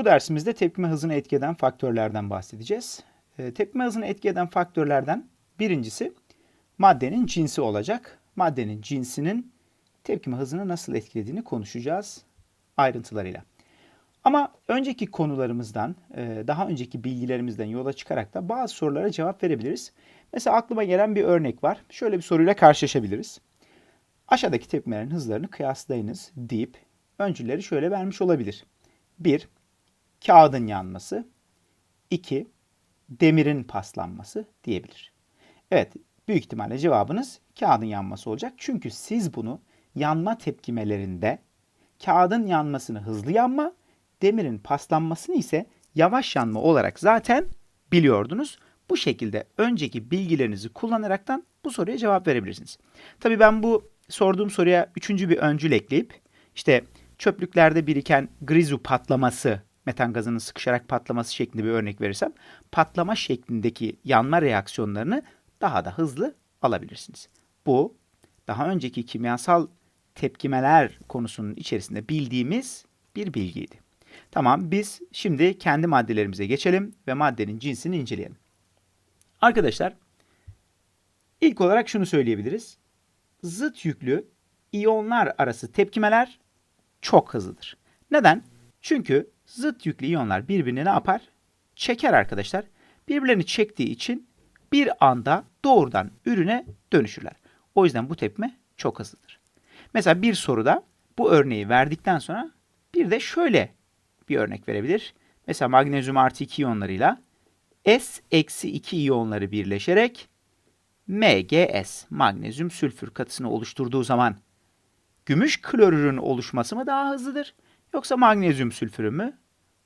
Bu dersimizde tepkime hızını etki eden faktörlerden bahsedeceğiz. E, tepkime hızını etki faktörlerden birincisi maddenin cinsi olacak. Maddenin cinsinin tepkime hızını nasıl etkilediğini konuşacağız ayrıntılarıyla. Ama önceki konularımızdan, e, daha önceki bilgilerimizden yola çıkarak da bazı sorulara cevap verebiliriz. Mesela aklıma gelen bir örnek var. Şöyle bir soruyla karşılaşabiliriz. Aşağıdaki tepkimelerin hızlarını kıyaslayınız deyip öncülleri şöyle vermiş olabilir. 1. Kağıdın yanması. 2. Demirin paslanması diyebilir. Evet, büyük ihtimalle cevabınız kağıdın yanması olacak. Çünkü siz bunu yanma tepkimelerinde kağıdın yanmasını hızlı yanma, demirin paslanmasını ise yavaş yanma olarak zaten biliyordunuz. Bu şekilde önceki bilgilerinizi kullanaraktan bu soruya cevap verebilirsiniz. Tabii ben bu sorduğum soruya üçüncü bir öncül ekleyip işte çöplüklerde biriken grizu patlaması, metan gazının sıkışarak patlaması şeklinde bir örnek verirsem patlama şeklindeki yanma reaksiyonlarını daha da hızlı alabilirsiniz. Bu daha önceki kimyasal tepkimeler konusunun içerisinde bildiğimiz bir bilgiydi. Tamam biz şimdi kendi maddelerimize geçelim ve maddenin cinsini inceleyelim. Arkadaşlar ilk olarak şunu söyleyebiliriz. Zıt yüklü iyonlar arası tepkimeler çok hızlıdır. Neden? Çünkü zıt yüklü iyonlar birbirini ne yapar? Çeker arkadaşlar. Birbirlerini çektiği için bir anda doğrudan ürüne dönüşürler. O yüzden bu tepme çok hızlıdır. Mesela bir soruda bu örneği verdikten sonra bir de şöyle bir örnek verebilir. Mesela magnezyum artı 2 iyonlarıyla S eksi 2 iyonları birleşerek MgS magnezyum sülfür katısını oluşturduğu zaman gümüş klorürün oluşması mı daha hızlıdır yoksa magnezyum sülfürü mü?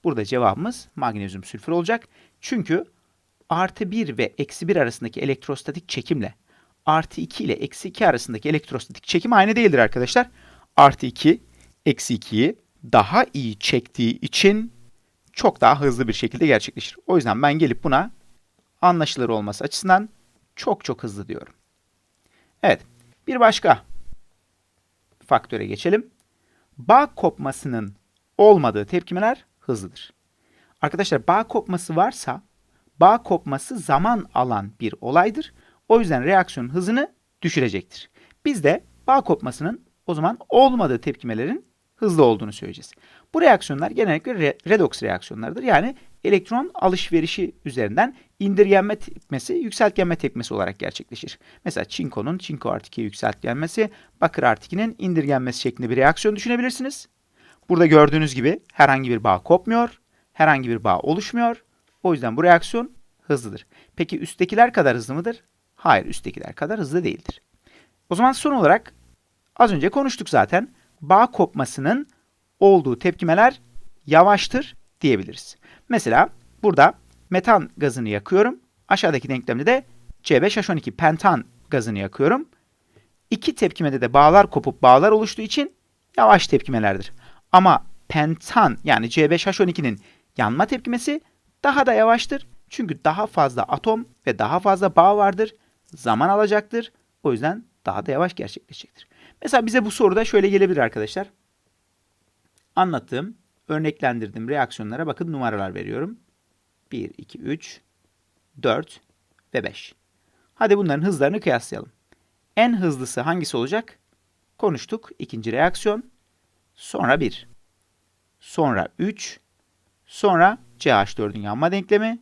Burada cevabımız magnezyum sülfür olacak. Çünkü artı 1 ve eksi 1 arasındaki elektrostatik çekimle artı 2 ile eksi 2 arasındaki elektrostatik çekim aynı değildir arkadaşlar. Artı 2 eksi 2'yi daha iyi çektiği için çok daha hızlı bir şekilde gerçekleşir. O yüzden ben gelip buna anlaşılır olması açısından çok çok hızlı diyorum. Evet, bir başka faktöre geçelim. Bağ kopmasının olmadığı tepkimeler hızlıdır. Arkadaşlar bağ kopması varsa bağ kopması zaman alan bir olaydır. O yüzden reaksiyonun hızını düşürecektir. Biz de bağ kopmasının o zaman olmadığı tepkimelerin hızlı olduğunu söyleyeceğiz. Bu reaksiyonlar genellikle re redoks reaksiyonlarıdır. Yani elektron alışverişi üzerinden indirgenme tepkimesi, yükseltgenme tepkimesi olarak gerçekleşir. Mesela çinkonun çinko artı 2 yükseltgenmesi, bakır artı 2'nin indirgenmesi şeklinde bir reaksiyon düşünebilirsiniz. Burada gördüğünüz gibi herhangi bir bağ kopmuyor, herhangi bir bağ oluşmuyor. O yüzden bu reaksiyon hızlıdır. Peki üsttekiler kadar hızlı mıdır? Hayır, üsttekiler kadar hızlı değildir. O zaman son olarak az önce konuştuk zaten. Bağ kopmasının olduğu tepkimeler yavaştır diyebiliriz. Mesela burada metan gazını yakıyorum. Aşağıdaki denklemde de C5H12 pentan gazını yakıyorum. İki tepkimede de bağlar kopup bağlar oluştuğu için yavaş tepkimelerdir. Ama pentan yani C5H12'nin yanma tepkimesi daha da yavaştır. Çünkü daha fazla atom ve daha fazla bağ vardır. Zaman alacaktır. O yüzden daha da yavaş gerçekleşecektir. Mesela bize bu soruda şöyle gelebilir arkadaşlar. Anlattığım, örneklendirdiğim reaksiyonlara bakın numaralar veriyorum. 1, 2, 3, 4 ve 5. Hadi bunların hızlarını kıyaslayalım. En hızlısı hangisi olacak? Konuştuk. İkinci reaksiyon. Sonra 1. Sonra 3. Sonra CH4'ün yanma denklemi.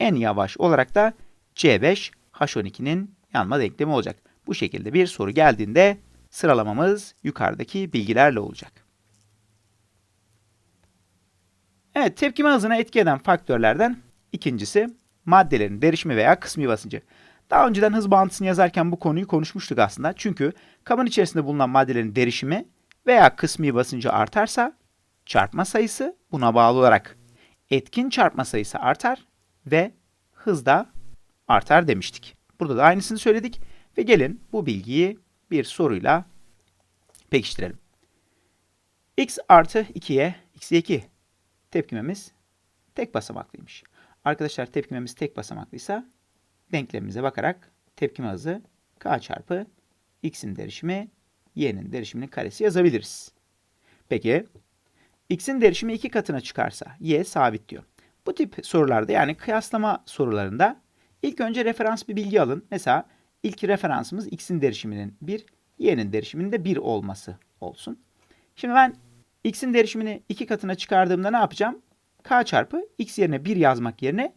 En yavaş olarak da C5H12'nin yanma denklemi olacak. Bu şekilde bir soru geldiğinde sıralamamız yukarıdaki bilgilerle olacak. Evet, tepkime hızına etki eden faktörlerden ikincisi maddelerin derişimi veya kısmi basıncı. Daha önceden hız bağıntısını yazarken bu konuyu konuşmuştuk aslında. Çünkü kabın içerisinde bulunan maddelerin derişimi veya kısmi basıncı artarsa çarpma sayısı buna bağlı olarak etkin çarpma sayısı artar ve hız da artar demiştik. Burada da aynısını söyledik ve gelin bu bilgiyi bir soruyla pekiştirelim. x artı 2'ye x'ye 2 tepkimemiz tek basamaklıymış. Arkadaşlar tepkimemiz tek basamaklıysa denklemimize bakarak tepkime hızı k çarpı x'in derişimi y'nin derişiminin karesi yazabiliriz. Peki x'in derişimi iki katına çıkarsa y sabit diyor. Bu tip sorularda yani kıyaslama sorularında ilk önce referans bir bilgi alın. Mesela ilk referansımız x'in derişiminin 1, y'nin derişiminin de 1 olması olsun. Şimdi ben x'in derişimini iki katına çıkardığımda ne yapacağım? k çarpı x yerine 1 yazmak yerine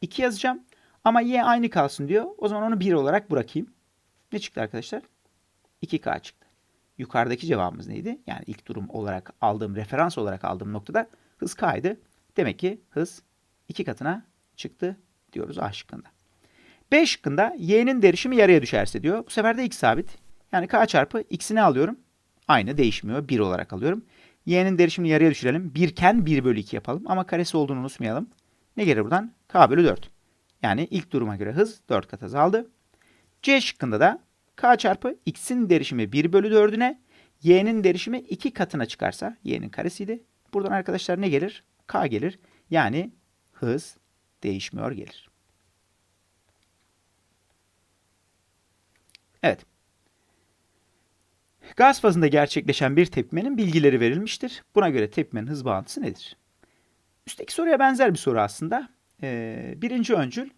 2 yazacağım. Ama y aynı kalsın diyor. O zaman onu 1 olarak bırakayım. Ne çıktı arkadaşlar? 2k çıktı. Yukarıdaki cevabımız neydi? Yani ilk durum olarak aldığım, referans olarak aldığım noktada hız k'ydı. Demek ki hız 2 katına çıktı diyoruz A şıkkında. B şıkkında y'nin derişimi yarıya düşerse diyor. Bu sefer de x sabit. Yani k çarpı x'ini alıyorum. Aynı değişmiyor. 1 olarak alıyorum. y'nin derişimini yarıya düşürelim. 1 iken 1 bölü 2 yapalım. Ama karesi olduğunu unutmayalım. Ne gelir buradan? k bölü 4. Yani ilk duruma göre hız 4 kat azaldı. C şıkkında da k çarpı x'in derişimi 1 bölü 4'üne y'nin derişimi 2 katına çıkarsa y'nin karesiydi. Buradan arkadaşlar ne gelir? k gelir. Yani hız değişmiyor gelir. Evet. Gaz fazında gerçekleşen bir tepkimenin bilgileri verilmiştir. Buna göre tepkimenin hız bağıntısı nedir? Üstteki soruya benzer bir soru aslında. Ee, birinci öncül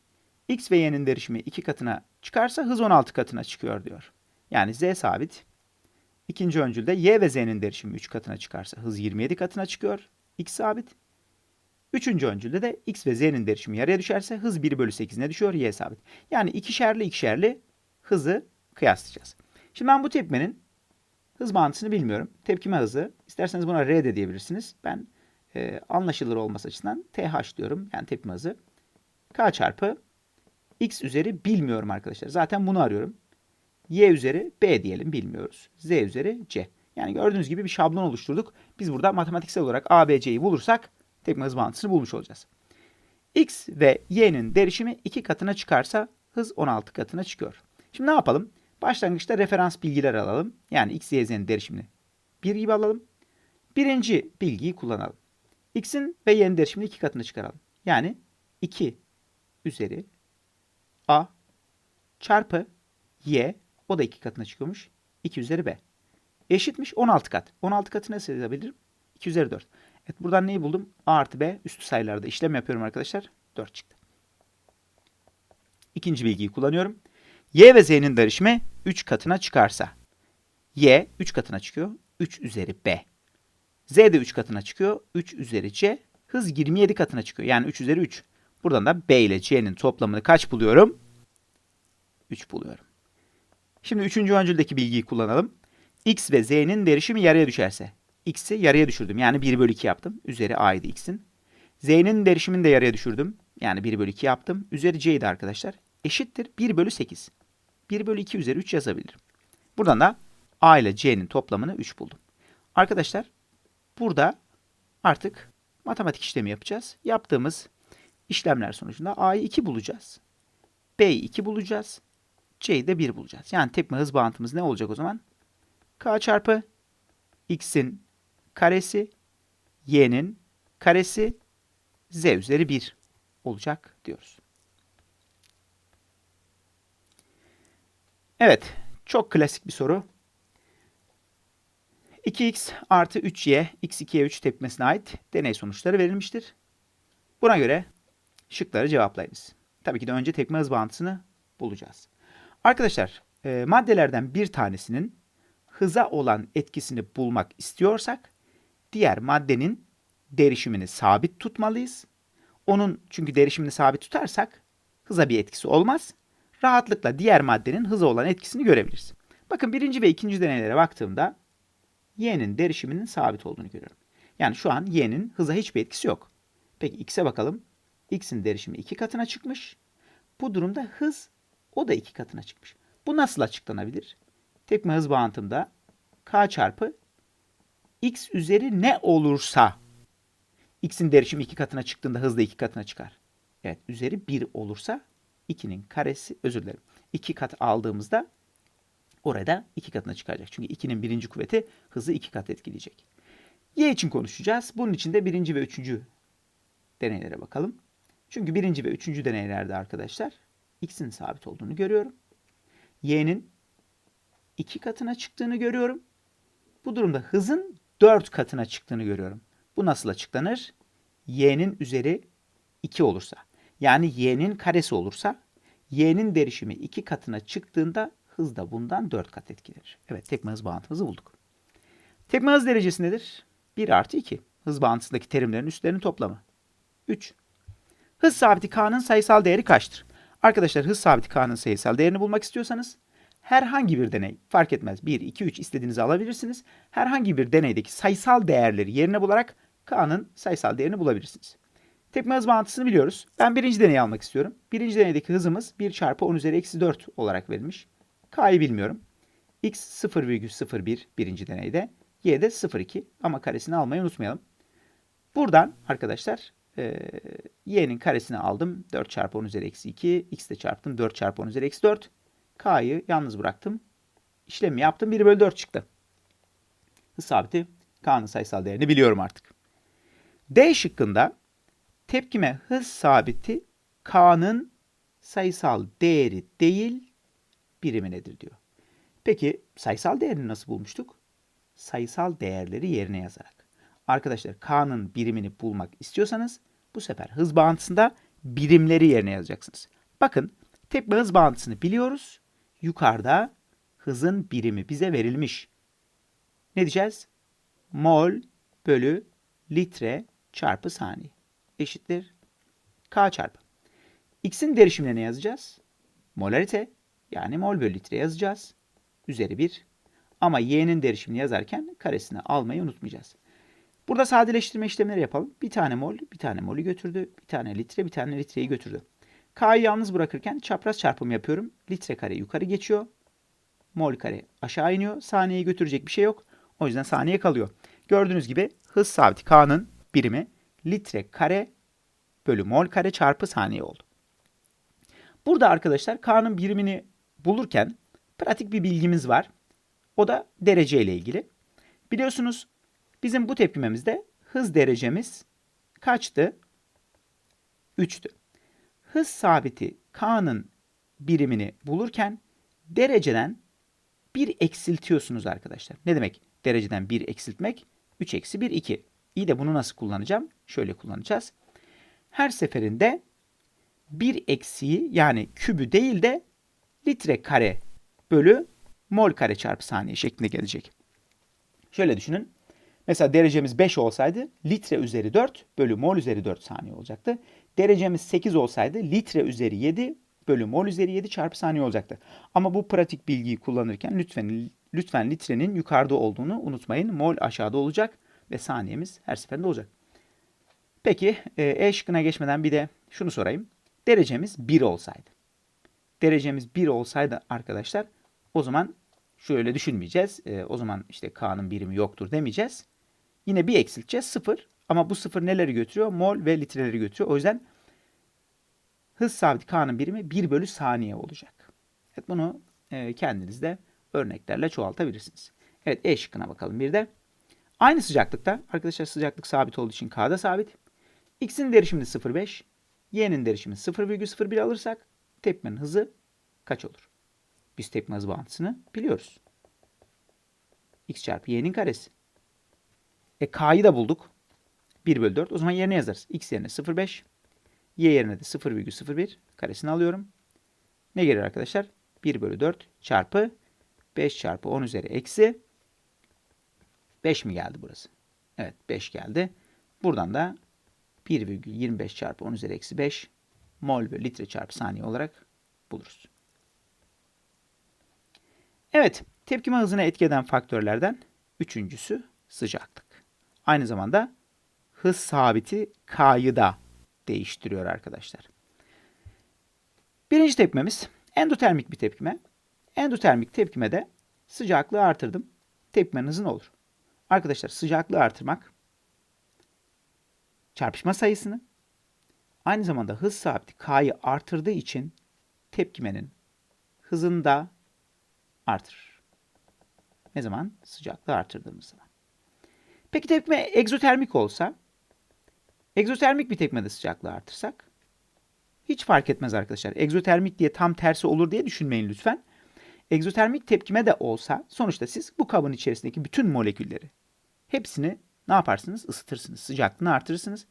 x ve y'nin derişimi 2 katına çıkarsa hız 16 katına çıkıyor diyor. Yani z sabit. İkinci öncülde y ve z'nin derişimi 3 katına çıkarsa hız 27 katına çıkıyor. x sabit. Üçüncü öncülde de x ve z'nin derişimi yarıya düşerse hız 1 bölü 8'ine düşüyor. y sabit. Yani ikişerli ikişerli hızı kıyaslayacağız. Şimdi ben bu tepkimenin hız bağıntısını bilmiyorum. Tepkime hızı. isterseniz buna r de diyebilirsiniz. Ben e, anlaşılır olması açısından th diyorum. Yani tepkime hızı. k çarpı x üzeri bilmiyorum arkadaşlar. Zaten bunu arıyorum. y üzeri b diyelim bilmiyoruz. z üzeri c. Yani gördüğünüz gibi bir şablon oluşturduk. Biz burada matematiksel olarak a, b, c'yi bulursak tepkime hız bağıntısını bulmuş olacağız. x ve y'nin derişimi 2 katına çıkarsa hız 16 katına çıkıyor. Şimdi ne yapalım? Başlangıçta referans bilgiler alalım. Yani x, y, z'nin derişimini 1 gibi alalım. Birinci bilgiyi kullanalım. x'in ve y'nin derişimini 2 katına çıkaralım. Yani 2 üzeri a çarpı y o da 2 katına çıkıyormuş. 2 üzeri b. Eşitmiş 16 kat. 16 katı nasıl yazabilirim? 2 üzeri 4. Evet buradan neyi buldum? A artı B üstü sayılarda işlem yapıyorum arkadaşlar. 4 çıktı. İkinci bilgiyi kullanıyorum. Y ve Z'nin derişimi 3 katına çıkarsa. Y 3 katına çıkıyor. 3 üzeri B. Z de 3 katına çıkıyor. 3 üzeri C. Hız 27 katına çıkıyor. Yani 3 üzeri 3. Buradan da B ile C'nin toplamını kaç buluyorum? 3 buluyorum. Şimdi üçüncü öncüldeki bilgiyi kullanalım. X ve Z'nin derişimi yarıya düşerse. X'i yarıya düşürdüm. Yani 1 bölü 2 yaptım. Üzeri A'ydı X'in. Z'nin derişimini de yarıya düşürdüm. Yani 1 bölü 2 yaptım. Üzeri C'ydi arkadaşlar. Eşittir 1 bölü 8. 1 bölü 2 üzeri 3 yazabilirim. Buradan da A ile C'nin toplamını 3 buldum. Arkadaşlar burada artık matematik işlemi yapacağız. Yaptığımız işlemler sonucunda A'yı 2 bulacağız. B'yi 2 bulacağız. C'yi de 1 bulacağız. Yani tepme hız bağıntımız ne olacak o zaman? K çarpı x'in karesi y'nin karesi z üzeri 1 olacak diyoruz. Evet, çok klasik bir soru. 2x artı 3y x2'ye 3 tepkimesine ait deney sonuçları verilmiştir. Buna göre şıkları cevaplayınız. Tabii ki de önce tepkime hız bağıntısını bulacağız. Arkadaşlar, e, maddelerden bir tanesinin hıza olan etkisini bulmak istiyorsak diğer maddenin derişimini sabit tutmalıyız. Onun çünkü derişimini sabit tutarsak hıza bir etkisi olmaz. Rahatlıkla diğer maddenin hıza olan etkisini görebiliriz. Bakın birinci ve ikinci deneylere baktığımda y'nin derişiminin sabit olduğunu görüyorum. Yani şu an y'nin hıza hiçbir etkisi yok. Peki x'e bakalım. X'in derişimi iki katına çıkmış. Bu durumda hız o da iki katına çıkmış. Bu nasıl açıklanabilir? Tekme hız bağıntımda k çarpı x üzeri ne olursa x'in derişimi iki katına çıktığında hız da iki katına çıkar. Evet üzeri 1 olursa 2'nin karesi özür dilerim. 2 kat aldığımızda orada 2 katına çıkacak. Çünkü 2'nin birinci kuvveti hızı 2 kat etkileyecek. Y için konuşacağız. Bunun için de birinci ve üçüncü deneylere bakalım. Çünkü birinci ve üçüncü deneylerde arkadaşlar x'in sabit olduğunu görüyorum. Y'nin iki katına çıktığını görüyorum. Bu durumda hızın dört katına çıktığını görüyorum. Bu nasıl açıklanır? y'nin üzeri 2 olursa. Yani y'nin karesi olursa y'nin derişimi 2 katına çıktığında hız da bundan 4 kat etkilenir. Evet tekme hız bağıntımızı bulduk. Tekme hız derecesi nedir? 1 artı 2. Hız bağıntısındaki terimlerin üstlerinin toplamı. 3. Hız sabiti K'nın sayısal değeri kaçtır? Arkadaşlar hız sabiti K'nın sayısal değerini bulmak istiyorsanız herhangi bir deney fark etmez 1, 2, 3 istediğinizi alabilirsiniz. Herhangi bir deneydeki sayısal değerleri yerine bularak K'nın sayısal değerini bulabilirsiniz. Tepme hız bağıntısını biliyoruz. Ben birinci deneyi almak istiyorum. Birinci deneydeki hızımız 1 çarpı 10 üzeri eksi 4 olarak verilmiş. K'yı bilmiyorum. X 0,01 birinci deneyde. Y de 0,2 ama karesini almayı unutmayalım. Buradan arkadaşlar e, y'nin karesini aldım. 4 çarpı 10 üzeri eksi 2. X çarptım. 4 çarpı 10 üzeri eksi 4. K'yı yalnız bıraktım. İşlemi yaptım. 1 bölü 4 çıktı. Hız sabiti K'nın sayısal değerini biliyorum artık. D şıkkında tepkime hız sabiti K'nın sayısal değeri değil birimi nedir diyor. Peki sayısal değerini nasıl bulmuştuk? Sayısal değerleri yerine yazarak. Arkadaşlar K'nın birimini bulmak istiyorsanız bu sefer hız bağıntısında birimleri yerine yazacaksınız. Bakın tepme hız bağıntısını biliyoruz. Yukarıda hızın birimi bize verilmiş. Ne diyeceğiz? Mol bölü litre çarpı saniye eşittir K çarpı. X'in derişimine ne yazacağız? Molarite yani mol bölü litre yazacağız. Üzeri 1. Ama Y'nin derişimini yazarken karesini almayı unutmayacağız. Burada sadeleştirme işlemleri yapalım. Bir tane mol, bir tane molü götürdü. Bir tane litre, bir tane litreyi götürdü. K'yı yalnız bırakırken çapraz çarpım yapıyorum. Litre kare yukarı geçiyor. Mol kare aşağı iniyor. Saniyeye götürecek bir şey yok. O yüzden saniye kalıyor. Gördüğünüz gibi hız sabiti K'nın birimi litre kare bölü mol kare çarpı saniye oldu. Burada arkadaşlar K'nın birimini bulurken pratik bir bilgimiz var. O da derece ile ilgili. Biliyorsunuz bizim bu tepkimemizde hız derecemiz kaçtı? 3'tü. Hız sabiti K'nın birimini bulurken dereceden 1 eksiltiyorsunuz arkadaşlar. Ne demek dereceden 1 eksiltmek? 3 eksi 1 2. İyi de bunu nasıl kullanacağım? Şöyle kullanacağız. Her seferinde bir eksiği yani kübü değil de litre kare bölü mol kare çarpı saniye şeklinde gelecek. Şöyle düşünün. Mesela derecemiz 5 olsaydı litre üzeri 4 bölü mol üzeri 4 saniye olacaktı. Derecemiz 8 olsaydı litre üzeri 7 bölü mol üzeri 7 çarpı saniye olacaktı. Ama bu pratik bilgiyi kullanırken lütfen lütfen litrenin yukarıda olduğunu unutmayın. Mol aşağıda olacak ve saniyemiz her seferinde olacak. Peki e, e şıkkına geçmeden bir de şunu sorayım. Derecemiz 1 olsaydı. Derecemiz 1 olsaydı arkadaşlar o zaman şöyle düşünmeyeceğiz. E, o zaman işte K'nın birimi yoktur demeyeceğiz. Yine bir eksilteceğiz 0 ama bu 0 neleri götürüyor? Mol ve litreleri götürüyor. O yüzden hız sabiti K'nın birimi 1 bölü saniye olacak. Evet, bunu e, kendiniz de örneklerle çoğaltabilirsiniz. Evet E şıkkına bakalım bir de. Aynı sıcaklıkta arkadaşlar sıcaklık sabit olduğu için K'da sabit. X'in derişimini 0,5, Y'nin derişimini 0,01 alırsak tepmenin hızı kaç olur? Biz tepme hızı bağıntısını biliyoruz. X çarpı Y'nin karesi. E K'yı da bulduk. 1 bölü 4. O zaman yerine yazarız. X yerine 0,5. Y yerine de 0,01 karesini alıyorum. Ne gelir arkadaşlar? 1 bölü 4 çarpı 5 çarpı 10 üzeri eksi 5 mi geldi burası? Evet 5 geldi. Buradan da 1,25 çarpı 10 üzeri eksi 5 mol bölü litre çarpı saniye olarak buluruz. Evet, tepkime hızına etki eden faktörlerden üçüncüsü sıcaklık. Aynı zamanda hız sabiti K'yı da değiştiriyor arkadaşlar. Birinci tepkimemiz endotermik bir tepkime. Endotermik tepkimede sıcaklığı artırdım. Tepkimenin hızı ne olur? Arkadaşlar sıcaklığı artırmak çarpışma sayısını aynı zamanda hız sabiti K'yı artırdığı için tepkimenin hızını da artırır. Ne zaman? Sıcaklığı artırdığımız zaman. Peki tepkime egzotermik olsa egzotermik bir tepkimede sıcaklığı artırsak hiç fark etmez arkadaşlar. Egzotermik diye tam tersi olur diye düşünmeyin lütfen. Egzotermik tepkime de olsa sonuçta siz bu kabın içerisindeki bütün molekülleri hepsini Ne yaparsınız? Isıtırsınız. Sıcaklığını artırırsınız.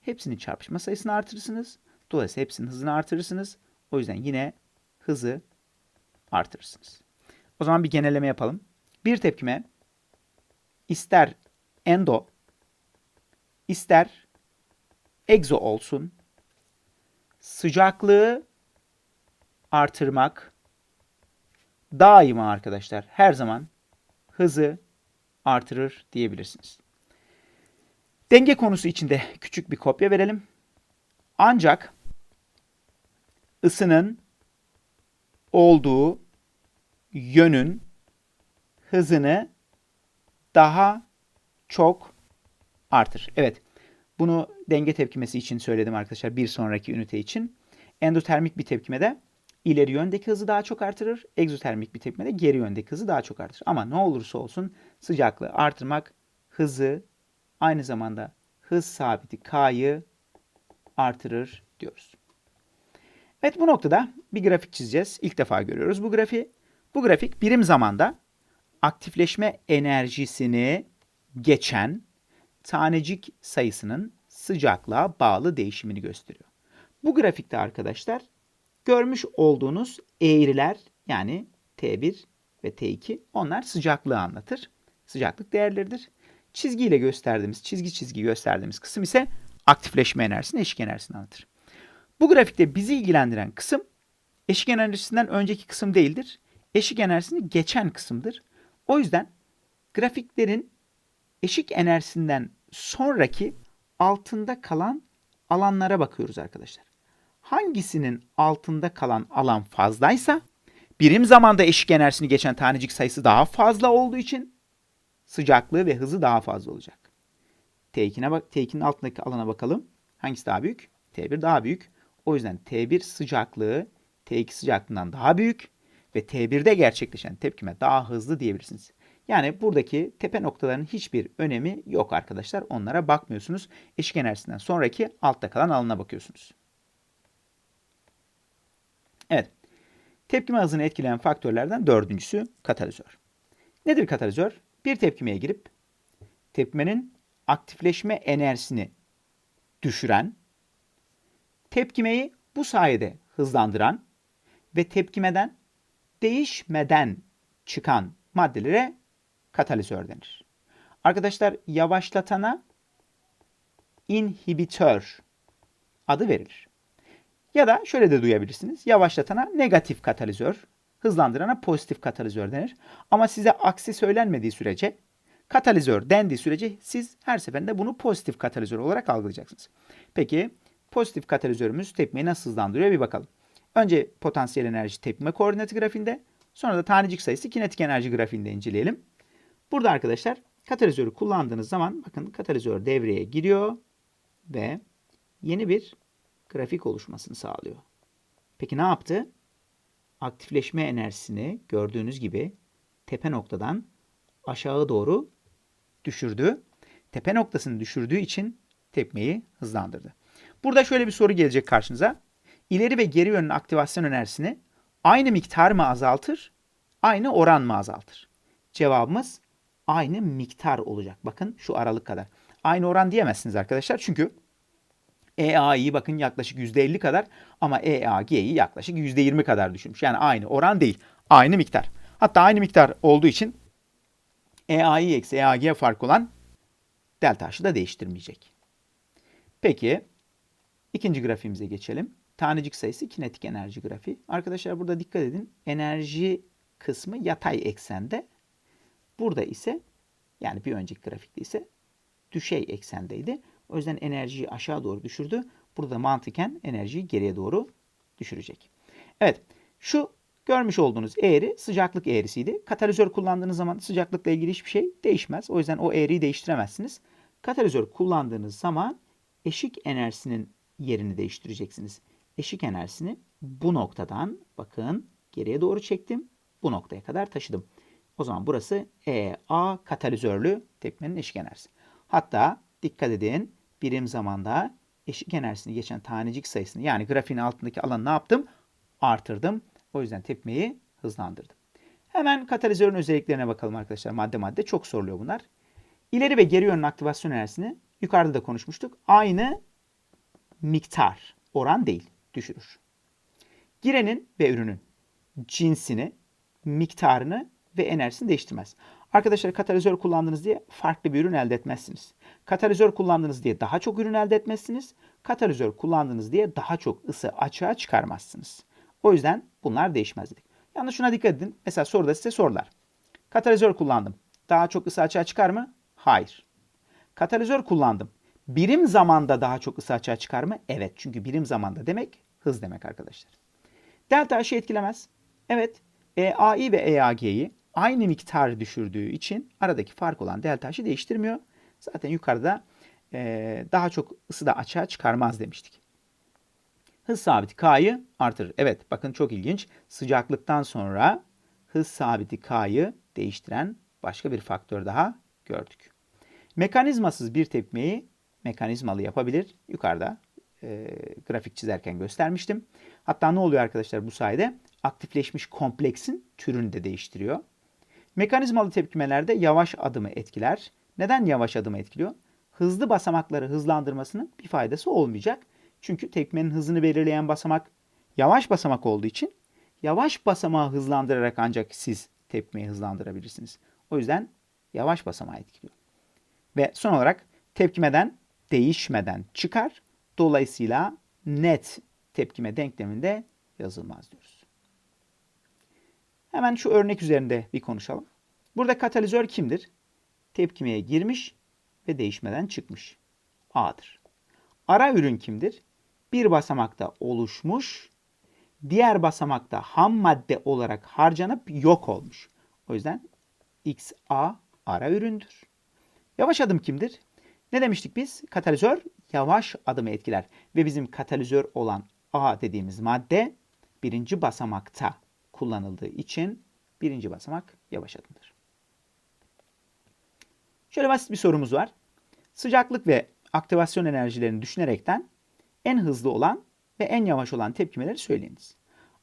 Hepsinin çarpışma sayısını artırırsınız. Dolayısıyla hepsinin hızını artırırsınız. O yüzden yine hızı artırırsınız. O zaman bir genelleme yapalım. Bir tepkime ister endo ister egzo olsun sıcaklığı artırmak daima arkadaşlar her zaman hızı artırır diyebilirsiniz. Denge konusu içinde küçük bir kopya verelim. Ancak ısının olduğu yönün hızını daha çok artır. Evet. Bunu denge tepkimesi için söyledim arkadaşlar bir sonraki ünite için. Endotermik bir tepkimede ileri yöndeki hızı daha çok artırır. Egzotermik bir tepkimede geri yöndeki hızı daha çok artırır. Ama ne olursa olsun sıcaklığı artırmak hızı aynı zamanda hız sabiti K'yı artırır diyoruz. Evet bu noktada bir grafik çizeceğiz. İlk defa görüyoruz bu grafiği. Bu grafik birim zamanda aktifleşme enerjisini geçen tanecik sayısının sıcaklığa bağlı değişimini gösteriyor. Bu grafikte arkadaşlar görmüş olduğunuz eğriler yani T1 ve T2 onlar sıcaklığı anlatır. Sıcaklık değerleridir. Çizgiyle gösterdiğimiz, çizgi çizgi gösterdiğimiz kısım ise aktifleşme enerjisini, eşik enerjisini anlatır. Bu grafikte bizi ilgilendiren kısım eşik enerjisinden önceki kısım değildir. Eşik enerjisini geçen kısımdır. O yüzden grafiklerin eşik enerjisinden sonraki altında kalan alanlara bakıyoruz arkadaşlar. Hangisinin altında kalan alan fazlaysa birim zamanda eşik enerjisini geçen tanecik sayısı daha fazla olduğu için sıcaklığı ve hızı daha fazla olacak. T2'ne bak, T2'nin altındaki alana bakalım. Hangisi daha büyük? T1 daha büyük. O yüzden T1 sıcaklığı T2 sıcaklığından daha büyük ve T1'de gerçekleşen tepkime daha hızlı diyebilirsiniz. Yani buradaki tepe noktaların hiçbir önemi yok arkadaşlar. Onlara bakmıyorsunuz. Eşik enerjisinden sonraki altta kalan alana bakıyorsunuz. Evet. Tepkime hızını etkileyen faktörlerden dördüncüsü katalizör. Nedir katalizör? Bir tepkimeye girip tepkimenin aktifleşme enerjisini düşüren, tepkimeyi bu sayede hızlandıran ve tepkimeden değişmeden çıkan maddelere katalizör denir. Arkadaşlar yavaşlatana inhibitör adı verilir. Ya da şöyle de duyabilirsiniz. Yavaşlatana negatif katalizör, hızlandırana pozitif katalizör denir. Ama size aksi söylenmediği sürece, katalizör dendiği sürece siz her seferinde bunu pozitif katalizör olarak algılayacaksınız. Peki pozitif katalizörümüz tepmeyi nasıl hızlandırıyor bir bakalım. Önce potansiyel enerji tepme koordinatı grafiğinde, sonra da tanecik sayısı kinetik enerji grafiğinde inceleyelim. Burada arkadaşlar katalizörü kullandığınız zaman bakın katalizör devreye giriyor ve yeni bir grafik oluşmasını sağlıyor. Peki ne yaptı? Aktifleşme enerjisini gördüğünüz gibi tepe noktadan aşağı doğru düşürdü. Tepe noktasını düşürdüğü için tepmeyi hızlandırdı. Burada şöyle bir soru gelecek karşınıza. İleri ve geri yönün aktivasyon enerjisini aynı miktar mı azaltır, aynı oran mı azaltır? Cevabımız aynı miktar olacak. Bakın şu aralık kadar. Aynı oran diyemezsiniz arkadaşlar. Çünkü EA'yı bakın yaklaşık %50 kadar ama EAG'yi yaklaşık %20 kadar düşürmüş. Yani aynı oran değil. Aynı miktar. Hatta aynı miktar olduğu için EA'yı eksi EAG fark olan delta H'ı da değiştirmeyecek. Peki ikinci grafiğimize geçelim. Tanecik sayısı kinetik enerji grafiği. Arkadaşlar burada dikkat edin. Enerji kısmı yatay eksende. Burada ise yani bir önceki grafikte ise düşey eksendeydi. O yüzden enerjiyi aşağı doğru düşürdü. Burada mantıken enerjiyi geriye doğru düşürecek. Evet şu görmüş olduğunuz eğri sıcaklık eğrisiydi. Katalizör kullandığınız zaman sıcaklıkla ilgili hiçbir şey değişmez. O yüzden o eğriyi değiştiremezsiniz. Katalizör kullandığınız zaman eşik enerjisinin yerini değiştireceksiniz. Eşik enerjisini bu noktadan bakın geriye doğru çektim. Bu noktaya kadar taşıdım. O zaman burası EA katalizörlü tepkimenin eşik enerjisi. Hatta dikkat edin birim zamanda eşik enerjisini geçen tanecik sayısını yani grafiğin altındaki alanı ne yaptım? Artırdım. O yüzden tepmeyi hızlandırdım. Hemen katalizörün özelliklerine bakalım arkadaşlar madde madde. Çok soruluyor bunlar. İleri ve geri yönlü aktivasyon enerjisini yukarıda da konuşmuştuk. Aynı miktar, oran değil, düşürür. Girenin ve ürünün cinsini, miktarını ve enerjisini değiştirmez. Arkadaşlar katalizör kullandınız diye farklı bir ürün elde etmezsiniz. Katalizör kullandınız diye daha çok ürün elde etmezsiniz. Katalizör kullandınız diye daha çok ısı açığa çıkarmazsınız. O yüzden bunlar değişmez dedik. Yalnız şuna dikkat edin. Mesela soruda size sorular. Katalizör kullandım. Daha çok ısı açığa çıkar mı? Hayır. Katalizör kullandım. Birim zamanda daha çok ısı açığa çıkar mı? Evet. Çünkü birim zamanda demek hız demek arkadaşlar. Delta H'ı etkilemez. Evet. EAI ve EAG'yi aynı miktar düşürdüğü için aradaki fark olan delta H'ı değiştirmiyor. Zaten yukarıda e, daha çok ısı da açığa çıkarmaz demiştik. Hız sabiti K'yı artırır. Evet bakın çok ilginç. Sıcaklıktan sonra hız sabiti K'yı değiştiren başka bir faktör daha gördük. Mekanizmasız bir tepkimeyi mekanizmalı yapabilir. Yukarıda e, grafik çizerken göstermiştim. Hatta ne oluyor arkadaşlar bu sayede? Aktifleşmiş kompleksin türünü de değiştiriyor. Mekanizmalı tepkimelerde yavaş adımı etkiler. Neden yavaş adımı etkiliyor? Hızlı basamakları hızlandırmasının bir faydası olmayacak. Çünkü tepkimenin hızını belirleyen basamak yavaş basamak olduğu için yavaş basamağı hızlandırarak ancak siz tepkimeyi hızlandırabilirsiniz. O yüzden yavaş basamağı etkiliyor. Ve son olarak tepkimeden değişmeden çıkar. Dolayısıyla net tepkime denkleminde yazılmaz diyoruz. Hemen şu örnek üzerinde bir konuşalım. Burada katalizör kimdir? Tepkimeye girmiş ve değişmeden çıkmış. A'dır. Ara ürün kimdir? Bir basamakta oluşmuş, diğer basamakta ham madde olarak harcanıp yok olmuş. O yüzden XA ara üründür. Yavaş adım kimdir? Ne demiştik biz? Katalizör yavaş adımı etkiler. Ve bizim katalizör olan A dediğimiz madde birinci basamakta kullanıldığı için birinci basamak yavaş adımdır. Şöyle basit bir sorumuz var. Sıcaklık ve aktivasyon enerjilerini düşünerekten en hızlı olan ve en yavaş olan tepkimeleri söyleyiniz.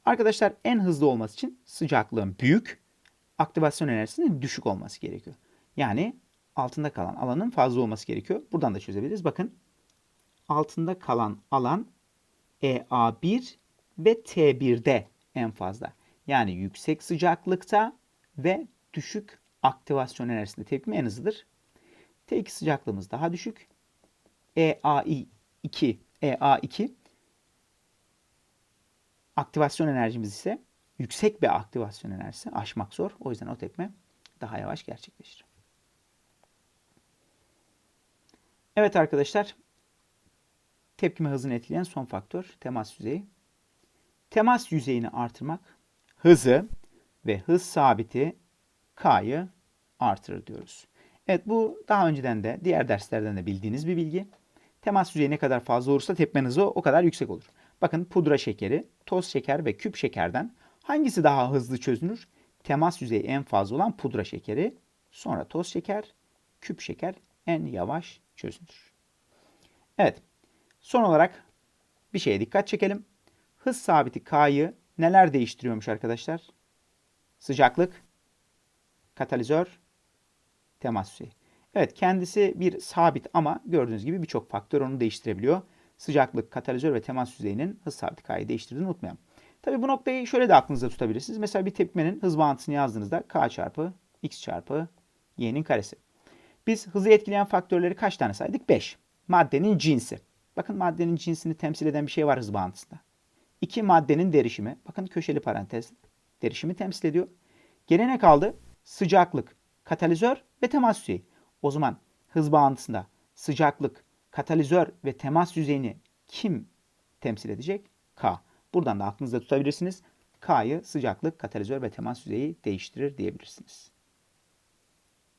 Arkadaşlar en hızlı olması için sıcaklığın büyük, aktivasyon enerjisinin düşük olması gerekiyor. Yani altında kalan alanın fazla olması gerekiyor. Buradan da çözebiliriz. Bakın altında kalan alan EA1 ve T1'de en fazla. Yani yüksek sıcaklıkta ve düşük aktivasyon enerjisinde tepkime en hızlıdır. T2 sıcaklığımız daha düşük. EA2 EA2 aktivasyon enerjimiz ise yüksek bir aktivasyon enerjisi aşmak zor. O yüzden o tepme daha yavaş gerçekleşir. Evet arkadaşlar tepkime hızını etkileyen son faktör temas yüzeyi. Temas yüzeyini artırmak hızı ve hız sabiti K'yı artırır diyoruz. Evet bu daha önceden de diğer derslerden de bildiğiniz bir bilgi. Temas yüzeyi ne kadar fazla olursa tepmen hızı o kadar yüksek olur. Bakın pudra şekeri, toz şeker ve küp şekerden hangisi daha hızlı çözünür? Temas yüzeyi en fazla olan pudra şekeri, sonra toz şeker, küp şeker en yavaş çözünür. Evet. Son olarak bir şeye dikkat çekelim. Hız sabiti K'yı neler değiştiriyormuş arkadaşlar? Sıcaklık, katalizör, temas yüzeyi. Evet kendisi bir sabit ama gördüğünüz gibi birçok faktör onu değiştirebiliyor. Sıcaklık, katalizör ve temas yüzeyinin hız sabiti K'yı değiştirdiğini unutmayalım. Tabi bu noktayı şöyle de aklınızda tutabilirsiniz. Mesela bir tepkimenin hız bağıntısını yazdığınızda K çarpı X çarpı Y'nin karesi. Biz hızı etkileyen faktörleri kaç tane saydık? 5. Maddenin cinsi. Bakın maddenin cinsini temsil eden bir şey var hız bağıntısında. 2. Maddenin derişimi. Bakın köşeli parantez. Derişimi temsil ediyor. Gene ne kaldı? Sıcaklık, katalizör ve temas yüzeyi. O zaman hız bağıntısında sıcaklık, katalizör ve temas yüzeyini kim temsil edecek? K. Buradan da aklınızda tutabilirsiniz. K'yı sıcaklık, katalizör ve temas yüzeyi değiştirir diyebilirsiniz.